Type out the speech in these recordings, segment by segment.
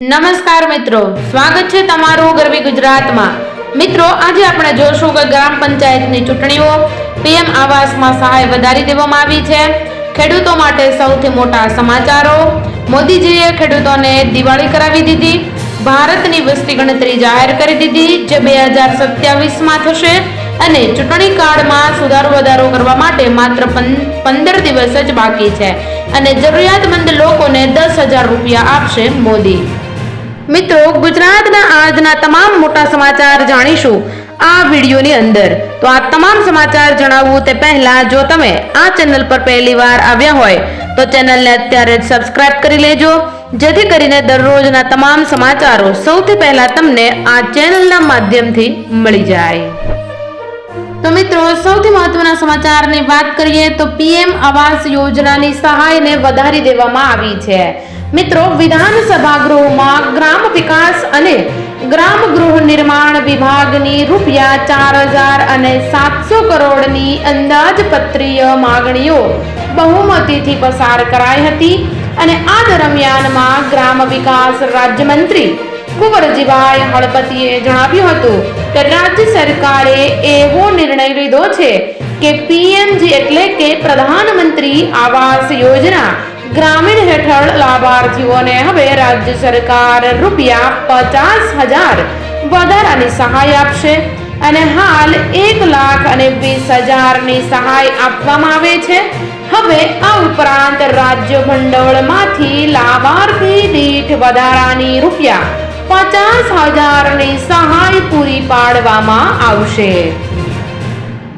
નમસ્કાર મિત્રો, સ્વાગત છે તમારું ગરવી ગુજરાતમાં. મિત્રો, આજે આપણે જોશું કે ગ્રામ પંચાયતની ચૂંટણીઓ પીએમ આવાસમાં સહાય વધારી દેવામાં આવી છે. ખેડૂતો માટે સૌથી મોટા સમાચારો. મોદીજીએ ખેડૂતોને દિવાળી કરાવી દીધી. ભારતની વસ્તી ગણતરી જાહેર કરી દીધી, જે બે હજાર સત્યાવીસમાં થશે. અને ચૂંટણી કાર્ડમાં સુધારો વધારો કરવા માટે માત્ર પંદર દિવસ જ બાકી છે. અને જરૂરિયાતમંદ લોકોને દસ હજાર રૂપિયા આપશે મોદી. મિત્રો, ગુજરાતના આજના તમામ મોટા સમાચાર જાણીશું આ વિડીયોની અંદર. તો આ તમામ સમાચાર જણાવવું તે પહેલા, જો તમે આ ચેનલ પર પહેલીવાર આવ્યા હોય, તો ચેનલને અત્યારે જ સબસ્ક્રાઇબ કરી લેજો. જેથી કરીને દરરોજના તમામ સમાચારો સૌથી પહેલા તમને આ ચેનલના માધ્યમથી મળી જાય. તો મિત્રો, સૌથી મહત્વના સમાચારની વાત કરીએ તો પીએમ આવાસ યોજનાની સહાયને વધારી દેવામાં આવી છે. મિત્રો વિધાનસભા ગૃહમાં ગ્રામ વિકાસ અને ગ્રામ ગૃહ નિર્માણ વિભાગની રૂપિયા ચાર હજાર અને સાતસો કરોડની અંદાજપત્રીય માગણીઓ બહુમતીથી પસાર કરાઈ હતી અને આ દરમિયાનમાં ગ્રામ વિકાસ રાજ્યમંત્રી કુંવરજીભાઈ હળપતિએ જણાવ્યું હતું કે રાજ્ય સરકારે એવો નિર્ણય લીધો છે કે પીએમજી એટલે કે પ્રધાનમંત્રી આવાસ યોજના ગ્રામીણ હેઠળ લાભાર્થીઓને હવે રાજ્ય સરકાર રૂપિયા પચાસ હજાર વધારાની સહાય આપશે અને હાલ એક લાખ અને વીસ હજારની સહાય આપવામાં આવે છે. હવે આ ઉપરાંત રાજ્ય ભંડોળમાંથી લાભાર્થી દીઠ વધારાની રૂપિયા પચાસ હજારની સહાય પૂરી પાડવામાં આવશે.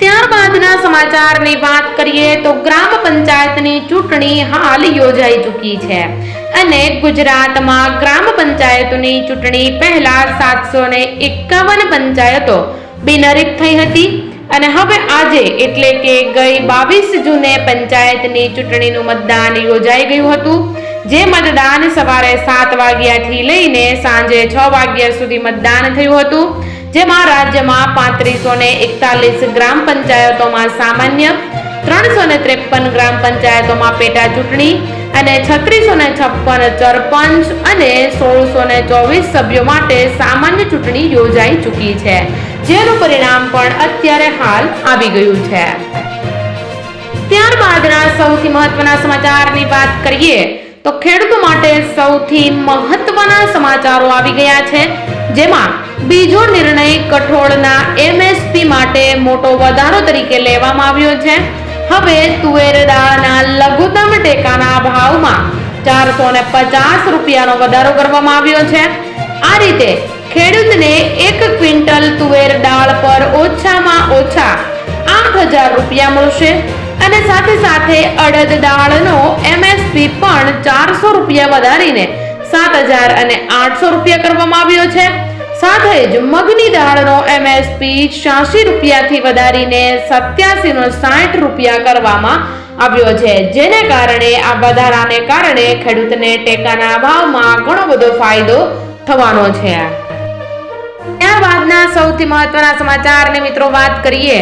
ત્યારબાદના સમાચારની વાત કરીએ તો ગ્રામ પંચાયતની ચૂંટણી હાલ યોજાઈ ચૂકી છે અને ગુજરાતમાં ગ્રામ પંચાયતોની ચૂંટણી પહેલા સાતસો ને એકાવન પંચાયતો બિનરીત થઈ હતી અને હવે આજે એટલે કે ગઈ બાવીસ જૂને પંચાયતની ચૂંટણીનું મતદાન યોજાઈ ગયું હતું. જે મતદાન સવારે સાત વાગ્યાથી લઈને સાંજે છ વાગ્યા સુધી મતદાન થયું હતું. જેમાં રાજ્યમાં પાંત્રીસો ને એકતાલીસ ગ્રામ પંચાયતોમાં સામાન્ય, ત્રણસો ને ત્રેપન ગ્રામ પંચાયતોમાં પેટા ચૂંટણી અને છત્રીસો ને છપ્પન સરપંચ અને સોળસો ને ચોવીસ સભ્યો માટે સામાન્ય ચૂંટણી યોજાઈ ચૂકી છે. જેનું પરિણામ પણ અત્યારે હાલ આવી ગયું છે. ત્યારબાદના સૌથી મહત્વના સમાચારની વાત કરીએ તો ખેડૂતો માટે સૌથી મહત્વના સમાચારો આવી ગયા છે. જેમાં બીજો નિર્ણય કઠોળના એમએસપી માટે મોટો વધારો તરીકે લેવામાં આવ્યો છે. હવે તુવેર દાળના લઘુત્તમ ટેકાના ભાવમાં ચારસો ને પચાસ રૂપિયાનો વધારો કરવામાં આવ્યો છે. આ રીતે ખેડૂતને એક ક્વિન્ટલ તુવેર દાળ પર ઓછામાં ઓછા આઠ હજાર રૂપિયા મળશે. અને સાથે સાથે અડદ દાળનો એમએસપી પણ ચારસો રૂપિયા વધારીને સાત હજાર અને આઠસો રૂપિયા કરવામાં આવ્યો છે. સાથે જ મગની દાળનો એમએસપી છ્યાસી રૂપિયાથી વધારીને સત્યાસી નો સાઠ રૂપિયા કરવામાં આવ્યો છે. જેને કારણે આ વધારાને કારણે ખેડૂતને ટેકાના ભાવમાં ઘણો બધો ફાયદો થવાનો છે. ત્યારબાદના સૌથી મહત્વના સમાચારની મિત્રો વાત કરીએ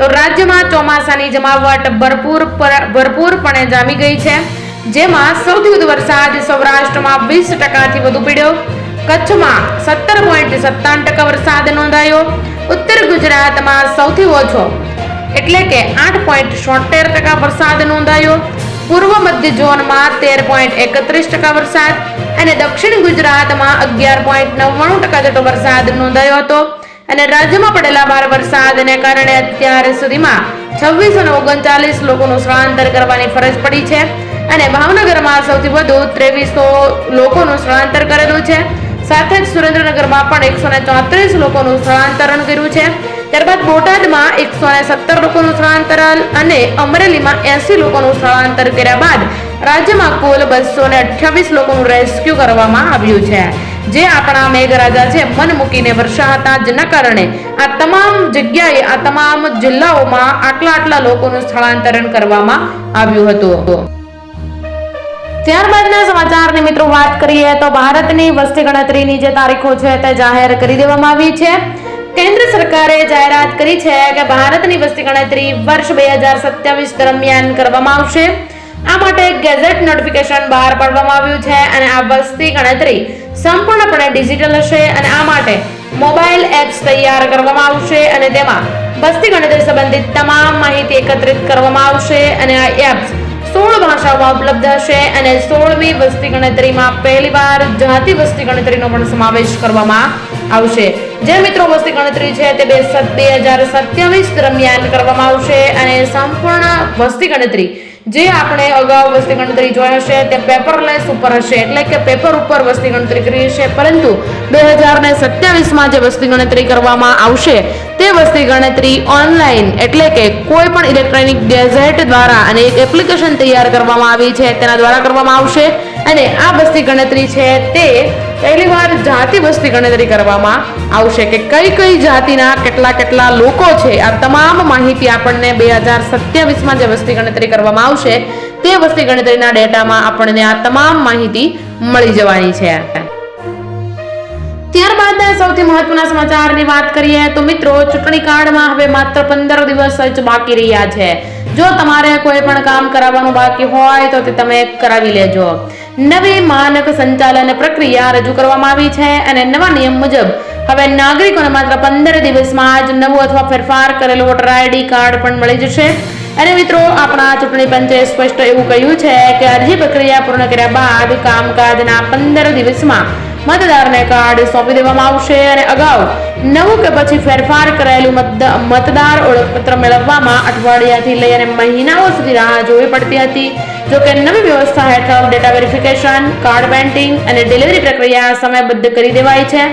તો રાજ્યમાં ચોમાસાની જમાવટ ભરપૂર પર- ભરપૂરપણે જામી ગઈ છે. જેમાં સૌથી વધુ વરસાદ સૌરાષ્ટ્રમાં વીસ ટકાથી વધુ પડ્યો. કચ્છમાં સત્તર પોઈન્ટ સત્તાવન ટકા વરસાદ નોંધાયો. ઉત્તર ગુજરાતમાં સૌથી ઓછો, એટલે કે આઠ પોઈન્ટ છોતેર ટકા વરસાદ નોંધાયો. પૂર્વ મધ્ય ઝોનમાં તેર પોઈન્ટ એકત્રીસ ટકા વરસાદ અને દક્ષિણ ગુજરાતમાં અગિયાર પોઈન્ટ નવ્વાણું ટકા જેટલો વરસાદ નોંધાયો હતો. અને રાજ્યમાં પડેલા ભારે વરસાદને કારણે અત્યાર સુધીમાં છવ્વીસો ને ઓગણચાલીસ લોકોનું સ્થળાંતર કરવાની ફરજ પડી છે અને ભાવનગરમાં સૌથી વધુ ત્રેવીસો લોકોનું સ્થળાંતર કરેલું છે. સાથે જ સુરેન્દ્રનગરમાં પણ એકસો ને ચોત્રીસ લોકોનું સ્થળાંતરણ કર્યું છે. ત્યારબાદ બોટાદમાં એકસો ને સત્તર લોકોનું સ્થળાંતર અને અમરેલીમાં એસી લોકોનું સ્થળાંતર કર્યા બાદ રાજ્યમાં કુલ બસો ને અઠ્યાવીસ લોકોનું રેસ્ક્યુ કરવામાં આવ્યું છે. જે આપણા મેઘરાજા છે, મન મૂકીને વર્ષા હતા જેના કારણે. આ તમામ જગ્યાએ, આ તમામ જિલ્લાઓમાં આટલા આટલા લોકોનું સ્થળાંતરણ કરવામાં આવ્યું હતું. ત્યારબાદના સમાચારની મિત્રો વાત કરીએ તો ભારતની વસ્તી ગણતરીની જે તારીખો છે, તે જાહેર કરી દેવામાં આવી છે. કેન્દ્ર સરકારે જાહેરાત કરી છે કે ભારતની વસ્તી ગણતરી વર્ષ બે હજાર સત્યાવીસ દરમિયાન કરવામાં આવશે. આ માટે ગેઝેટ નોટિફિકેશન બહાર પાડવામાં આવ્યું છે અને આ વસ્તી ગણતરી સંપૂર્ણપણે ડિજિટલ હશે અને આ માટે મોબાઈલ એપ્સ તૈયાર કરવામાં આવશે અને તેમાં વસ્તી ગણતરી સંબંધિત તમામ માહિતી એકત્રિત કરવામાં આવશે અને આ એપ્સ સોળ ભાષાઓમાં ઉપલબ્ધ હશે અને સોળમી વસ્તી ગણતરીમાં પહેલીવાર જાતિ વસ્તી ગણતરીનો પણ સમાવેશ કરવામાં આવશે. જે મિત્રો વસ્તી ગણતરી છે તે બે બે હજાર સત્યાવીસ દરમિયાન કરવામાં આવશે અને સંપૂર્ણ વસ્તી ગણતરી જે આપણે અગાઉ વસ્તી ગણતરી જોઈ હશે તે પેપરલેસ ઉપર હશે. એટલે કે પેપર ઉપર વસ્તી ગણતરી કરી હશે. પરંતુ બે હજાર ને સત્યાવીસમાં જે વસ્તી ગણતરી કરવામાં આવશે, તે વસ્તી ગણતરી ઓનલાઈન એટલે કે કોઈ પણ ઇલેક્ટ્રોનિક ગેઝેટ દ્વારા અને એક એપ્લિકેશન તૈયાર કરવામાં આવી છે, તેના દ્વારા કરવામાં આવશે. અને આ વસ્તી ગણતરી છે તે પહેલીવાર જાતિ વસ્તી ગણતરી કરવામાં આવશે કે કઈ કઈ જાતિના કેટલા કેટલા લોકો છે આ તમામ માહિતી આપણને બે હજાર સત્યાવીસમાં જે વસ્તી ગણતરી કરવામાં આવશે, તે વસ્તી ગણતરીના ડેટામાં આપણને આ તમામ માહિતી મળી જવાની છે. ત્યારબાદના સૌથી મહત્વના સમાચારની વાત કરીએ તો મિત્રો, ચૂંટણી કાર્ડમાં હવે માત્ર પંદર દિવસ જ બાકી રહ્યા છે. જો તમારે કોઈ પણ કામ કરાવવાનું બાકી હોય તો તે તમે કરાવી લેજો. નવી માનક સંચાલન પ્રક્રિયા રજૂ કરવામાં આવી છે અને નવા નિયમ મુજબ હવે નાગરિકોને માત્ર પંદર દિવસમાં જ નવું અથવા ફેરફાર કરેલું વોટર આઈડી કાર્ડ પણ મળી જશે. અને મિત્રો, આપણા ચૂંટણી પંચે સ્પષ્ટ એવું કહ્યું છે કે અરજી પ્રક્રિયા પૂર્ણ કર્યા બાદ કામકાજના પંદર દિવસમાં મતદારને કાર્ડ સોંપી દેવામાં આવશે અને અગાઉ નવું કે પછી ફેરફાર કરાયેલું મતદ- મતદાર ઓળખપત્ર મેળવવામાં અઠવાડિયાથી લઈ અને મહિનાઓ સુધી રાહ જોવી પડતી હતી. જો કે નવી વ્યવસ્થા હેઠળ ડેટા વેરિફિકેશન કાર્ડ પેન્ટિંગ અને ડિલિવરી પ્રક્રિયા સમયબદ્ધ કરી દેવાઈ છે.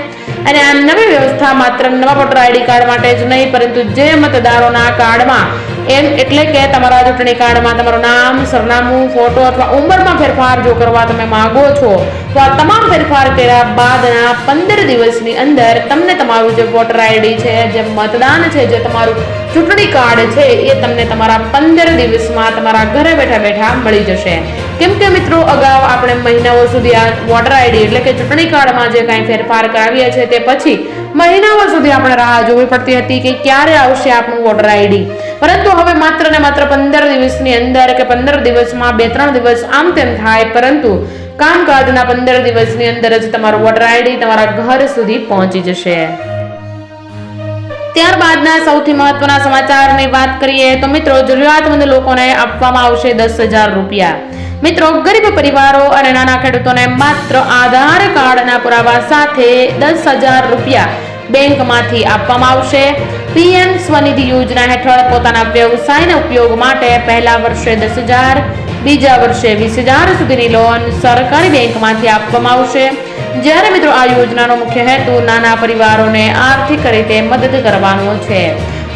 અને આ નવી વ્યવસ્થા માત્ર નવા વોટર આઈડી કાર્ડ માટે જ નહીં, પરંતુ જે મતદારોના કાર્ડમાં એમ એટલે કે તમારા ચૂંટણી કાર્ડમાં તમારું નામ, સરનામું ફોટો અથવા ઉંમરમાં ફેરફાર જો કરવા તમે માગો છો, તો આ તમામ ફેરફાર કર્યા બાદના પંદર દિવસની અંદર તમને તમારું જે વોટર આઈડી છે, જે મતદાન છે, જે તમારું ચૂંટણી કાર્ડ છે, એ તમને તમારા પંદર દિવસમાં તમારા ઘરે બેઠા બેઠા મળી જશે. કેમ કે મિત્રો, અગાઉ આપણે મહિનાઓ સુધી આ વોટર આઈડી એટલે કે ચૂંટણી કાર્ડમાં જે કાંઈ ફેરફાર કરાવીએ છીએ તે પછી મહિનાઓ સુધી આપણે રાહ જોવી પડતી હતી કે ક્યારે આવશે આપણું વોટર આઈડી પરંતુ હવે માત્ર ને માત્ર પંદર દિવસની અંદર કે પંદર દિવસમાં બે ત્રણ દિવસ આમ તેમ થાય, પરંતુ કામકાજના પંદર દિવસની અંદર જ તમારું વોટર આઈડી તમારા ઘર સુધી પહોંચી જશે. ત્યારબાદના સૌથી મહત્વના સમાચારની વાત કરીએ તો મિત્રો, જરૂરિયાતમંદ લોકોને આપવામાં આવશે દસ હજાર રૂપિયા. મિત્રો, ગરીબ પરિવારો અને નાના ખેડૂતોને માત્ર આધાર કાર્ડના પુરાવા સાથે દસ હજાર રૂપિયા. બેંકમાંથી આપવામાં આવશે. પીએમ સ્વનિધિ યોજના હેઠળ પોતાના વ્યવસાયના ઉપયોગ માટે પહેલા વર્ષે દસ હજાર, બીજા વર્ષે વીસ હજાર સુધીની લોન સરકારી બેંકમાંથી આપવામાં આવશે. જ્યારે મિત્રો આ યોજનાનો મુખ્ય હેતુ નાના પરિવારોને આર્થિક રીતે મદદ કરવાનો છે.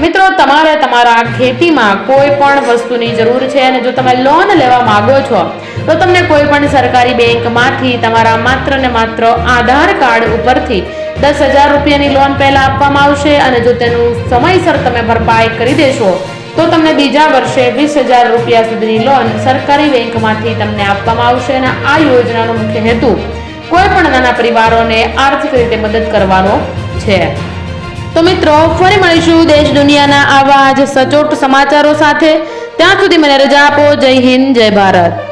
મિત્રો, તમારે તમારા ખેતીમાં કોઈ પણ વસ્તુની જરૂર છે અને જો તમે લોન લેવા માંગો છો, તો તમને કોઈ પણ સરકારી બેંકમાંથી તમારા માત્ર ને માત્ર આધાર કાર્ડ ઉપરથી દસ હજાર રૂપિયાની લોન પહેલા આપવામાં આવશે અને જો તેનું સમયસર તમે ભરપાઈ કરી દેશો, તો તમને બીજા વર્ષે વીસ હજાર રૂપિયા સુધીની લોન સરકારી બેંકમાંથી તમને આપવામાં આવશે અને આ યોજનાનો મુખ્ય હેતુ કોઈ પણ નાના પરિવારોને આર્થિક રીતે મદદ કરવાનો છે. તો મિત્રો, ફરી મળીશું દેશ દુનિયાના આવા જ સચોટ સમાચારો સાથે. ત્યાં સુધી મને રજા આપો. જય હિન્દ, જય ભારત.